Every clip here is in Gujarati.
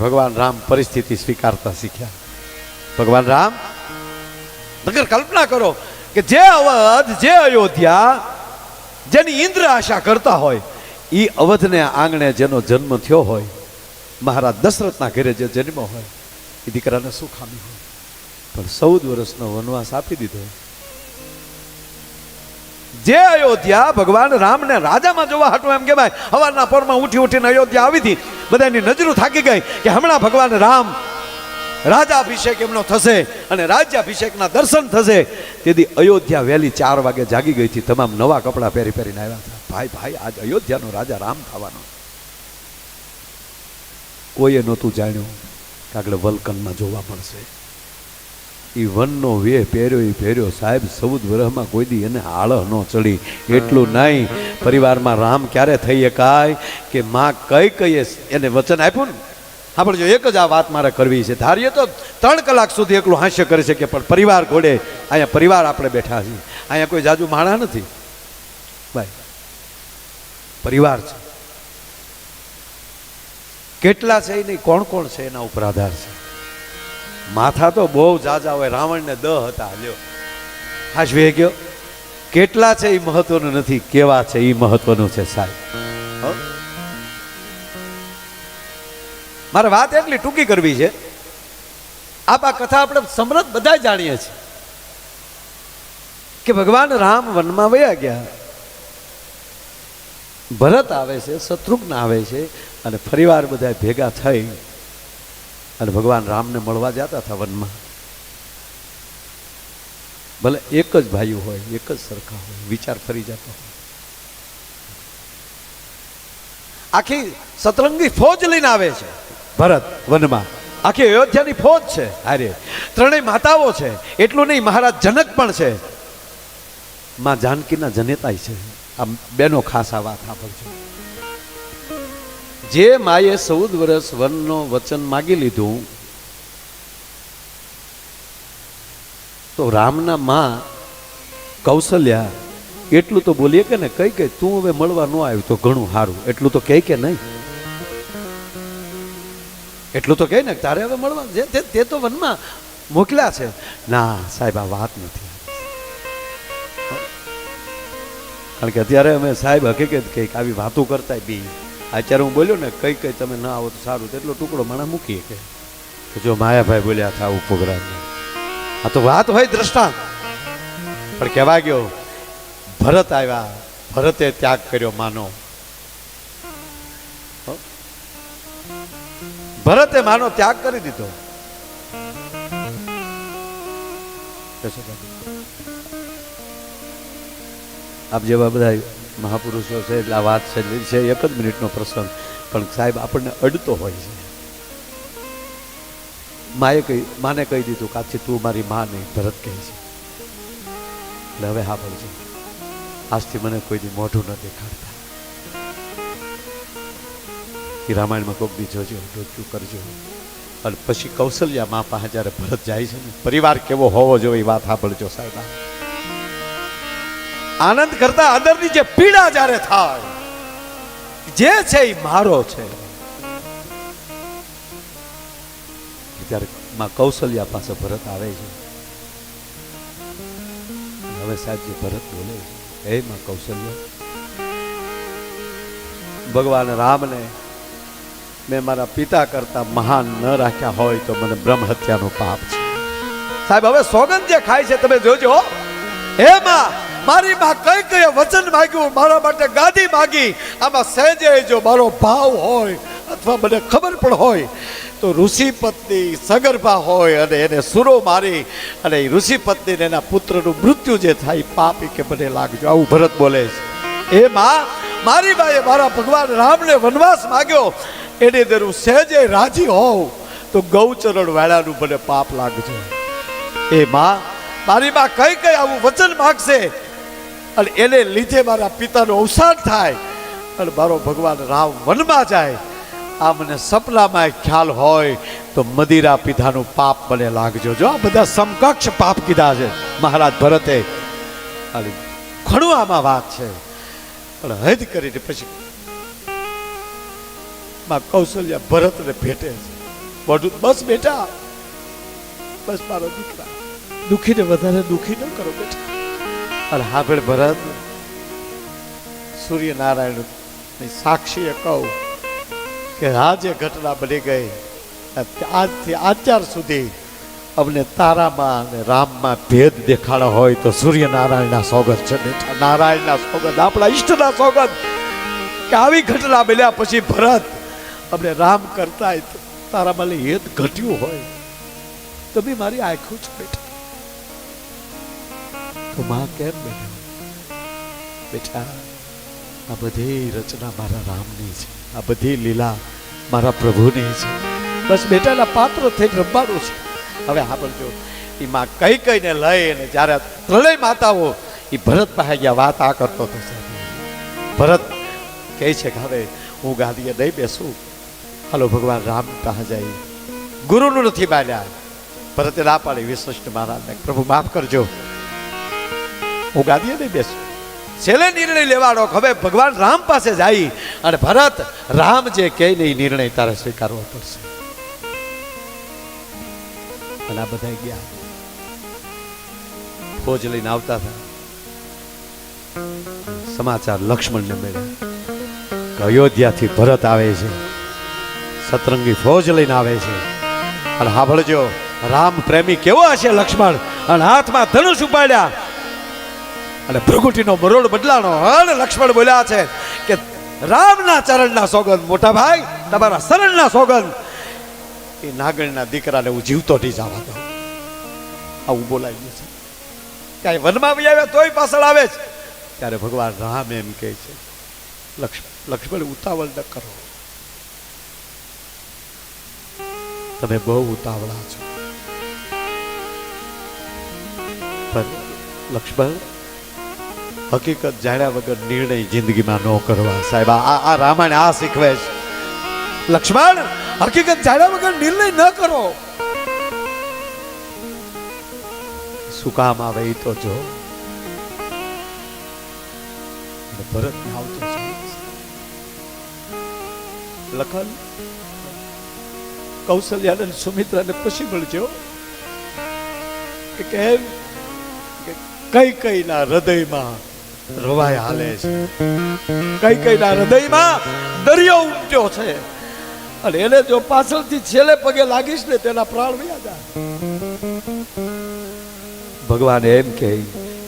ભગવાન રામ પરિસ્થિતિ સ્વીકારતા શીખ્યા. ભગવાન રામ, નગર કલ્પના કરો કે જે અવધ, જે અયોધ્યા, જેની ઇન્દ્ર આશા કરતા હોય એ અવધને આંગણે જેનો જન્મ થયો હોય, મહારાજ દશરથના ઘરે જે જન્મ હોય એ દીકરાને શું ખામી હોય. પણ ચૌદ વર્ષનો વનવાસ આપી દીધો. જે અયોધ્યા ભગવાન રામને રાજામાં જોવા હાટું એમ કહેવાય. હવારના પોરમાં ઉઠી ઉઠીને અયોધ્યા આવી હતી. બધાની નજરો થાકી ગઈ કે હમણાં ભગવાન રામ રાજાભિષેક એમનો થશે અને રાજ્યાભિષેકના દર્શન થશે. તેથી અયોધ્યા વહેલી ચાર વાગે જાગી ગઈ હતી. તમામ નવા કપડાં પહેરી પહેરીને આવ્યા હતા. ભાઈ ભાઈ, આજ અયોધ્યાનો રાજા રામ થવાનો. કોઈએ નહોતું જાણ્યું કે આગળ વલકનમાં જોવા મળશે. એ વનનો વે પહેર્યો એ પહેર્યો. સાહેબ, સૌદ વરહમાં કોઈ દી એને આળહ ન ચડી. એટલું નહીં. પરિવારમાં રામ ક્યારે થઈ શકાય કે માં કઈ કહીએ એને વચન આપ્યું ને? આપણે જો એક જ આ વાત મારે કરવી છે. ધારીએ તો ત્રણ કલાક સુધી એકલું હાસ્ય કરી શકીએ પણ પરિવાર ઘોડે અહીંયા પરિવાર આપણે બેઠા છીએ. અહીંયા કોઈ જાજુ માણા નથી? ભાઈ, પરિવાર છે. કેટલા છે એ નહીં? કોણ કોણ છે એના ઉપર આધાર છે? માથા તો બહુ જાજા હોય રાવણને દહ હતા, લ્યો. હાશવી ગયો. કેટલા છે એ મહત્વનું નથી, કેવા છે એ મહત્વનું છે સાહેબ? મારે વાત એટલી ટૂંકી કરવી છે. આપ આ કથા આપણે સમૃદ્ધ બધા જાણીએ છીએ. કે ભગવાન રામ વનમાં વયા ગયા. ભરત આવે છે, શત્રુઘ્ન આવે છે અને ફરીવાર બધા ભેગા થઈ. અને ભગવાન રામને મળવા જતા હતા વનમાં. ભલે એક જ ભાઈઓ હોય, એક જ સરખા હોય, વિચાર ફરી જતો હોય. આખી સતરંગી ફોજ લઈને આવે છે ભરત વનમાં. આખી અયોધ્યાની ફોજ છે, હારે. ત્રણેય માતાઓ છે, એટલું નહીં, મહારાજ જનક પણ છે. માં જાનકીના જનેતાય છે. આ બેનો ખાસ આ વાત સાંભળજો. જે માએ ચૌદ વર્ષ વનનો વચન માગી લીધું, તો રામના માં કૌશલ્યા, એટલું તો બોલીએ કે ને, કઈ કે તું હવે મળવા ન આવ્યું તો ઘણું સારું. એટલું તો કહે કે નહીં? એટલું તો કહે ને, તારે હવે મળવા, જે, તે- તે વનમાં મોકલ્યા છે. ના, સાહેબ, આ વાત નથી. કારણ કે અત્યારે અમે સાહેબ હકીકત કે આવી વાતો કરતા બી. અત્યારે હું બોલ્યો ને કઈ કઈ તમે ના આવો તો સારું એટલો ટુકડો માણા મૂકીએ કે. જો માયાભાઈ બોલ્યા હતા આવું પ્રોગ્રામ આ તો વાત હોય દ્રષ્ટાંત. પણ કહેવા ગયો ભરત આવ્યા ભરતે ત્યાગ કર્યો માનો. ભરતે માનો ત્યાગ કરી દીધો. આપ જેવા બધા મહાપુરુષો છે, એટલે આ વાત છે છે એક જ મિનિટનો પ્રસંગ. પણ સાહેબ, આપણને અડતો હોય છે. માએ કહી, માને કહી દીધું કે આજથી તું મારી મા નહીં ભરત કહે છે. એટલે હવે હા પડશે આજથી મને કોઈ દી મોઢું ન દેખાડતા. એ રામાયણમાં કોક દી જોજો ડોક્યું કરજો. અને પછી કૌશલ્યા મા પાસે જ્યારે ભરત જાય છે ને, પરિવાર કેવો હોવો જોઈએ એ વાત સાંભળજો સાહેબ. આનંદ કરતા અંદરની જે પીડા જ્યારે થાય, જે છે એ મારો છે. ત્યારે માં કૌશલ્યા પાસે ભરત આવે છે. હવે સાહેબ જે ભરત બોલે છે, હે માં કૌશલ્ય, ભગવાન રામને મેં મારા પિતા કરતા મહાન ન રાખ્યા હોય તો મને બ્રહ્મ હત્યાનો પાપ છે. સાહેબ, હવે સોગંદ જે ખાય છે, તમે જોજો હે માં મારી માં કઈ કઈ વચન માગ્યું, મારા માટે ગાદી માગી. આમાં સહેજે જો મારો ભાવ હોય, અથવા મને ખબર પણ હોય, તો ઋષિ પત્ની સગર્ભા હોય અને એને સુરો મારી અને એ ઋષિ પત્નીને એના પુત્રનું મૃત્યુ જે થાય, પાપી કે મને લાગજો. આવું ભરત બોલે છે. એ માં, મારી બાએ મારા ભગવાન રામને વનવાસ માગ્યો. એની અંદર હું સહેજે રાજી હોઉં, તો ગૌચરણ વાળાનું મને પાપ લાગજો. એ માં, મારી માં કઈ કઈ આવું વચન માગશે? અને એને લીધે મારા પિતાનું અવસાન થાય અને મારો ભગવાન રામ વનમાં જાય. આ મને સપનામાં ખ્યાલ હોય તો મદિરા પીધાનું પાપ મને લાગજો. જો આ બધા સમકક્ષ પાપ કીધા છે, મહારાજ ભરતે. અને ઘણું આમાં વાત છે. પણ હદ કરીને પછી માં કૌશલ્યા ભરતને ભેટે છે. મોઢું બસ બેટા, બસ મારો દીકરા. દુખીને વધારે દુખી ન કરો બેટા. અને હાભેળ ભરત સૂર્યનારાયણ સાક્ષીએ કહું કે આ ઘટના બની ગઈ આજથી અત્યાર સુધી અમને તારામાં અને રામમાં ભેદ દેખાડો હોય તો સૂર્યનારાયણના સોગત છે નારાયણના સોગત આપણા ઈષ્ટના સોગત કે આવી ઘટના મળ્યા પછી ભરત અમને રામ કરતા તારામાં હેત ઘટ્યું હોય. તો બી મારી આંખો છો બેટા. તો માં કેમ બેઠો? બેટા, આ બધી રચના મારા રામની છે. આ બધી લીલા મારા પ્રભુની છે. બસ બેટાના પાત્ર થઈને રમવાનું છે. હવે આ પણ જો એ માં કઈ કઈને લઈ અને જ્યારે ત્રણેય માતાઓ એ ભરત પાસે ગયા, વાત આ કરતો હતો ભરત કહે છે કે હવે હું ગાદીએ નહીં બેસું. હાલો, ભગવાન રામ કહા જાય. ગુરુનું નથી માન્યા. ભરતે ના પાડી વિશિષ્ટ મહારાજને. પ્રભુ, માફ કરજો. હું ગાદીએ નહીં બેસ. છેલ્લે નિર્ણય લેવાડો હવે ભગવાન રામ પાસે જાય અને ભરત રામ જે કહે ને એ નિર્ણય તારે સ્વીકારવો પડશે. અને આ બધા ગયા. ફોજ લઈને આવતા હતા. સમાચાર લક્ષ્મણને મળ્યા અયોધ્યાથી ભરત આવે છે. સતરંગી ફોજ લઈને આવે છે. અને સાંભળજો, રામ પ્રેમી કેવો હશે લક્ષ્મણ? અને હાથમાં ધનુષ ઉપાડ્યા. અને ભૃગુટીનો મરોડ બદલાનો અને લક્ષ્મણ બોલ્યા છે કે રામના ચરણના સોગંદ, મોટા ભાઈ, તમારા શરણના સોગંદ. એ નાગણના દીકરાને હું જીવતો નહીં જવા દઉં. આવું બોલાવ્યું છે. કાંઈ વનમાં બી આવ્યા તોય પાછળ આવે છે. ત્યારે ભગવાન રામ એમ કહે છે લક્ષ્મણ લક્ષ્મણ, ઉતાવળ ન કરો. તમે બહુ ઉતાવળા છો. પણ લક્ષ્મણ હકીકત જાણ્યા વગર નિર્ણય જિંદગીમાં ન કરવા. સાહેબ, આ આ રામાયણ આ શીખવે છે. લક્ષ્મણ, હકીકત જાણ્યા વગર નિર્ણય ન કરો. શું કામ આવે એ તો જો. ભરત આવતો. લખન કૌશલ્યા અને સુમિત્રાને પછી મળજો કે કેમ? કે કઈ કઈ ના હૃદયમાં રવાય હાલે છે. કઈ કઈ ના હૃદયમાં દરિયો ઉમટ્યો છે. અને એને જો પાછળથી છેલ્લે પગે લાગીશ ને તેના પ્રાણ વ્યા જાય. ભગવાન એમ કહે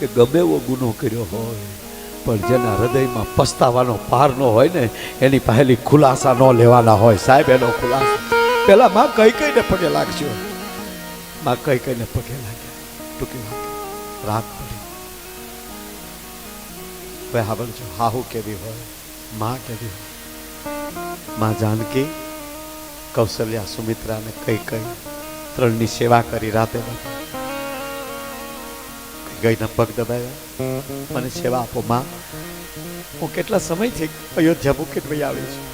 કે ગમે એવો ગુનો કર્યો હોય પણ જેના હૃદયમાં પસ્તાવાનો પાર ન હોય ને એની પહેલી ખુલાસા ન લેવાના હોય. સાહેબ એનો ખુલાસો. પેલા માં કઈ કઈને પગે લાગજો માં કઈ કઈને પગે લાગ્યા. ટૂંકી વાત. રાત હવે હાહુ કેવી હોયમાં કેવી હોયમાં જાનકી કૌશલ્યા સુમિત્રાને કઈ કઈ ત્રણની સેવા કરી રાતે ગઈના પગ દબાવ્યા મને સેવા આપો, માં. હું કેટલા સમયથી અયોધ્યા મુકેટ ભાઈ આવી છું.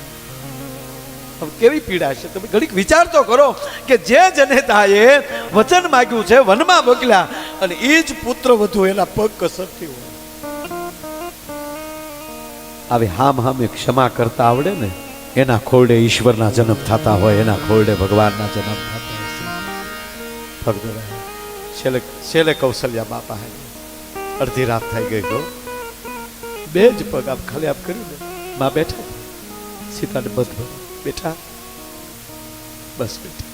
હવે કેવી પીડા છે? તમે ઘડીક વિચાર તો કરો કે જે જનેતાએ વચન માગ્યું છે, વનમાં મોકલ્યા, અને એ જ પુત્ર વધુ એના પગ કસરતી હોય. આવી હામ હામે ક્ષમા કરતા આવડે ને, એના ખોરડે ઈશ્વરના જન્મ થતા હોય, એના ખોરડે ભગવાનના જન્મ થતા હોય છેલ્લે છેલ્લે કૌશલ્યા બાપા અડધી રાત થઈ ગઈ ગયો બે જ પગ આપ ખાલી આપ કર્યું ને. માં બેઠા? સીતાને બધ બેઠા? બસ બેઠા.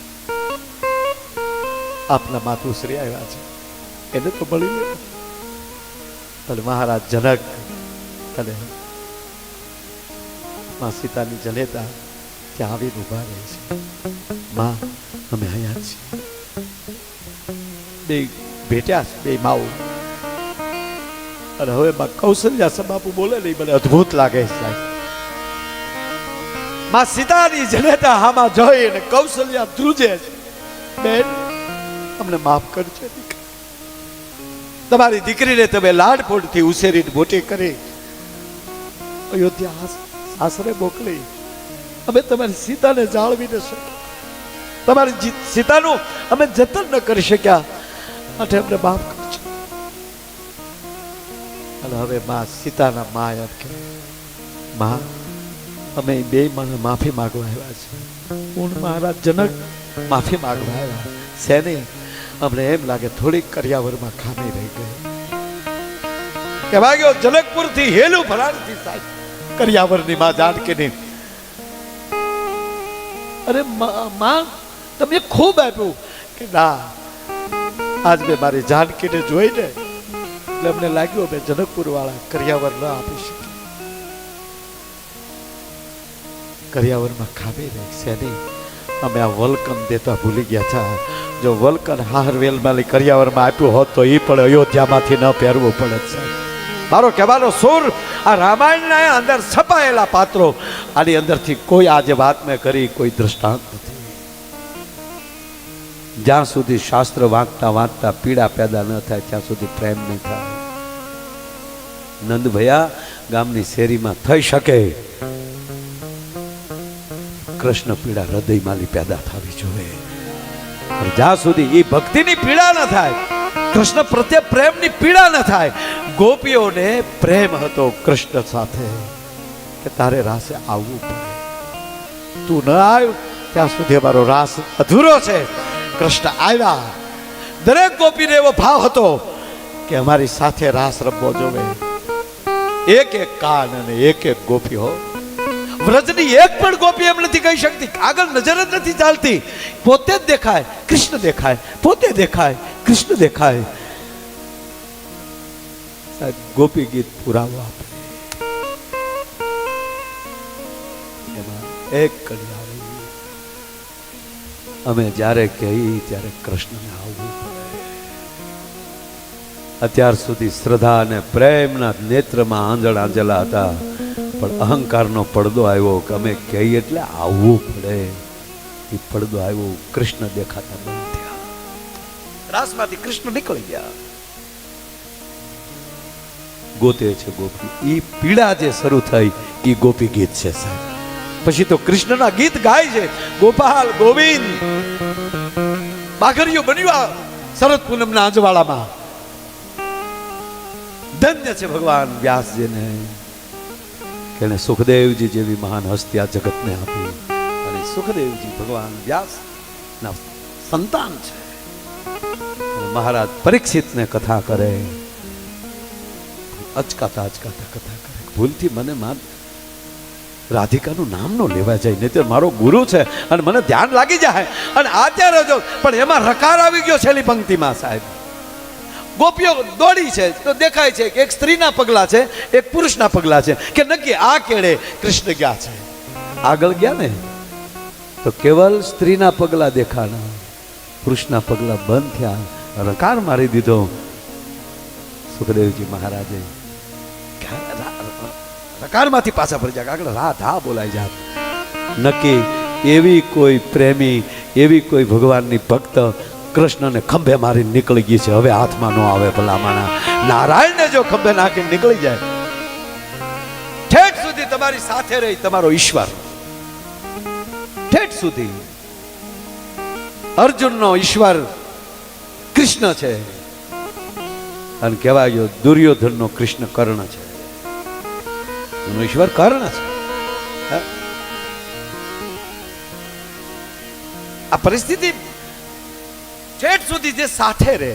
આપના માતુશ્રી આવ્યા છે. એને તો મળી લે અને મહારાજ જનક. અને માં સીતાની જનેતા ત્યાં આવીને ઊભા રહે છે. માં, અમે અહીંયા છીએ. બે ભેટ્યા છે, બે માઓ અને હવે માં કૌશલ્યા સબાપુ બોલે નહીં મને અદ્ભુત લાગે છે માં સીતાની જનેતા હામાં જોઈ અને કૌશલ્યા ધ્રુજે છે. બેન, અમને માફ કરજો તમારી દીકરીને તમે લાડપોડથી ઉછેરીને મોટી કરી. અયોધ્યા આસ- આશરે મોકલી. અમે તમારી સીતાને જાળવી ન શક્યા તમારી સીતાનું અમે જતન ન કરી શક્યા. માટે અમને માફ કરજો. અને હવે માં સીતાના મા એમ કે મા, અમે બે મને માફી માગવા આવ્યા છે હું મહારાજ જનક માફી માગવા આવ્યા. શેની? અમને એમ લાગે થોડીક કરિયાવરમાં ખામી રહી ગઈ. કે ભાગ્યો જનકપુરથી હેલું ફરાળથી સાહેબ. કરિયાવરની માં જાનકીની. અરે માં તમે ખૂબ આપ્યું કે ના, આજ મેં મારી જાનકીને જોઈને એટલે અમને લાગ્યું અમે જનકપુર વાળા કરિયાવર ન આપી શકીએ. કરિયાવરમાં ખામી રહી નહીં. અમે આ વલકન દેતા ભૂલી ગયા હતા. જો વલકન હારવેલ માલી કરિયાવરમાં આપ્યું હોત તો એ પણ અયોધ્યામાંથી ન પહેરવું પડે છે મારો કહેવાનો સુર આ રામાયણના અંદર છપાયેલા પાત્રો, આની અંદરથી કોઈ આજે વાત મેં કરી, કોઈ દ્રષ્ટાંત નથી. જ્યાં સુધી શાસ્ત્ર વાંચતા વાંચતા પીડા પેદા ન થાય, ત્યાં સુધી પ્રેમ નહીં થાય. નંદ ભયા ગામની શેરીમાં થઈ શકે. કૃષ્ણ પીડા હૃદયમાંથી પેદા થવી જોઈએ. જ્યાં સુધી એ ભક્તિની પીડા ન થાય, કૃષ્ણ પ્રત્યે પ્રેમની પીડા ન થાય ગોપીઓને પ્રેમ હતો કૃષ્ણ સાથે કે તારે રાસે આવવું પડે. તું ન આવ્યું ત્યાં સુધી અમારો રાસ અધૂરો છે. કૃષ્ણ આવ્યા. દરેક ગોપીને એવો ભાવ હતો કે અમારી સાથે રાસ રમવો જોવે. એક એક કાન અને એક એક ગોપી હો. વ્રજની એક પણ ગોપી એમ નથી કહી શકતી. આગળ નજર જ નથી ચાલતી. પોતે જ દેખાય, કૃષ્ણ દેખાય, પોતે દેખાય, કૃષ્ણ દેખાય. ગોપી ગીત પુરાવો આપે. એમાં એક કડી આવે અમે જ્યારે કહી ત્યારે કૃષ્ણને આવવું અત્યાર સુધી શ્રદ્ધા અને પ્રેમના નેત્રમાં આંજળ આંજલા હતા. પણ અહંકારનો પડદો આવ્યો કે અમે કહીએ એટલે આવવું પડે. એ પડદો આવ્યો કૃષ્ણ દેખાતા બંધ થયા. રાસમાંથી કૃષ્ણ નીકળી ગયા. ગોતે છે ગોપી. એ પીડા જે શરૂ થઈ એ ગોપી ગીત છે સાહેબ. પછી તો કૃષ્ણના ગીત ગાય છે. ગોપાલ ગોવિંદ. બાઘરીઓ બન્યું શરદ પૂનમના અજવાળામાં ધન્ય છે ભગવાન વ્યાસજીને. એને સુખદેવજી જેવી મહાન હસ્તી આ જગતને આપી. અને સુખદેવજી ભગવાન વ્યાસ ના સંતાન છે. મહારાજ પરીક્ષિતને કથા કરે. અચકાતા અચકાતા કથા કરે. ભૂલથી મને માન રાધિકાનું નામ નો લેવા જાય નહીં મારો ગુરુ છે અને મને ધ્યાન લાગી જાય. અને અત્યારે જો પણ એમાં રકાર આવી ગયો છેલ્લી પંક્તિમાં સાહેબ. ગોપીઓ દોડી છે. તો દેખાય છે કે એક સ્ત્રીના પગલા છે એક પુરુષના પગલા છે. કે નક્કી આ કેળે કૃષ્ણ ગયા છે? આગળ ગયા ને? તો કેવલ સ્ત્રીના પગલા દેખાણા પુરુષના પગલા બંધ થયા. રકાર મારી દીધો. સુખદેવજી મહારાજે રકારમાંથી પાછા ફરી જાય આગળ રાધા બોલાઈ જાત. નક્કી એવી કોઈ પ્રેમી, એવી કોઈ ભગવાનની ભક્ત કૃષ્ણને ખંભે મારી નીકળી ગઈ છે. હવે હાથમાં ન આવે ભલામાના નારાયણને જો ખંભે નાખી નીકળી જાય, ઠેઠ સુધી તમારી સાથે રહી તમારો ઈશ્વર. ઠેઠ સુધી. અર્જુનનો ઈશ્વર કૃષ્ણ છે. અને કહેવાય ગયો, દુર્યોધનનો કૃષ્ણ કર્ણ છે. એનો ઈશ્વર કર્ણ છે. આ પરિસ્થિતિ ઠેઠ સુધી જે સાથે રહે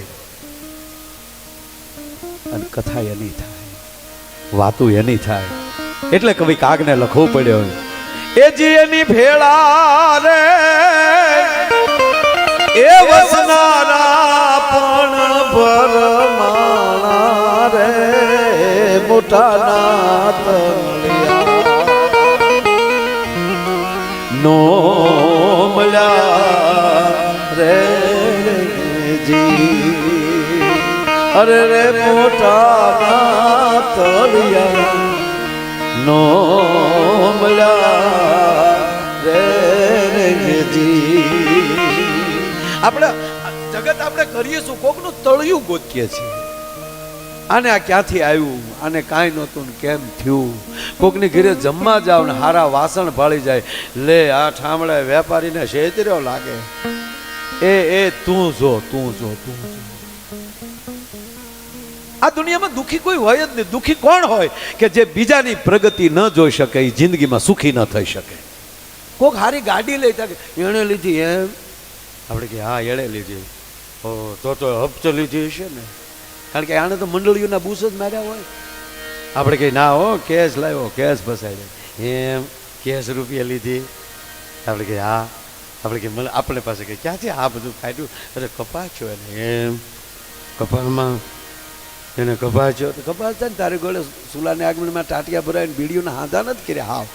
અને કથા એની થાય, વાતું એની થાય. એટલે કવિ કાગને લખવું પડ્યો એ જી એની ભેળા રે, એ વસનારા પણ ભરમાણા રે. મોટા નાત નો રે જી. અરે રે મોટા નાતલિયા નો આપણે જગત આપણે કરીએ શું? કોકનું તળિયું ગોતીએ છીએ. આને આ ક્યાંથી આવ્યું આને કાંઈ નહોતું ને કેમ થયું? કોકની ઘરે જમવા જાવ ને હારા વાસણ ભાળી જાય. લે, આ ઠામડે વેપારીને શેતર્યો લાગે. એ એ, તું જો તું જો તું જો. આ દુનિયામાં દુખી કોઈ હોય જ નહીં. દુખી કોણ હોય કે જે બીજાની પ્રગતિ ન જોઈ શકે એ જિંદગીમાં સુખી ન થઈ શકે? કોક હારી ગાડી લઈ શકે એણે લીધી એમ? આપણે કે, હા, એણે લીધી. તો તો હપ્તો લીધી હશે ને. કારણ કે આને તો મંડળીઓના બૂસ જ માર્યા હોય. આપણે કહીએ ના હો, કેશ લાવ્યો, કેશ ફસાડ્યો એમ કેશ રૂપિયા લીધી. આપણે કહીએ હા. આપણે કે મને, આપણે પાસે કે ક્યાંથી આ બધું ફાટ્યું અરે કપાચો એને, એમ. કપાળમાં એને કપાચો તો કપાસ છે ને, તારી ગોળે સુલાને આગમનમાં ટાટિયા ભરાઈને બીડીઓના હાંધા નથી કર્યા? હાવ.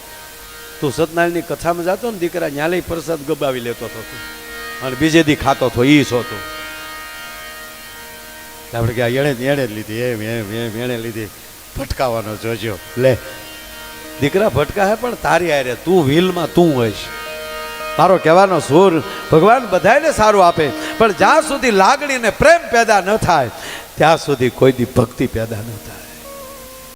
તું સતનારાયણની કથામાં જતો ને, દીકરા ન્યાલે પ્રસાદ ગબાવી લેતો હતો અને બીજે દી ખાતો હતો એ છો તું આપણે કે એણે એણે જ લીધી, એમ એમ એમ, એણે લીધી. ભટકાવાનો જોજો. લે, દીકરા ભટકા હે, પણ તારી આરે તું વ્હીલમાં તું હોઈશ. મારો કહેવાનો સુર ભગવાન બધાને સારું આપે, પણ જ્યાં સુધી લાગણી ને પ્રેમ પેદા ન થાય, ત્યાં સુધી કોઈ દી ભક્તિ પેદા ન થાય.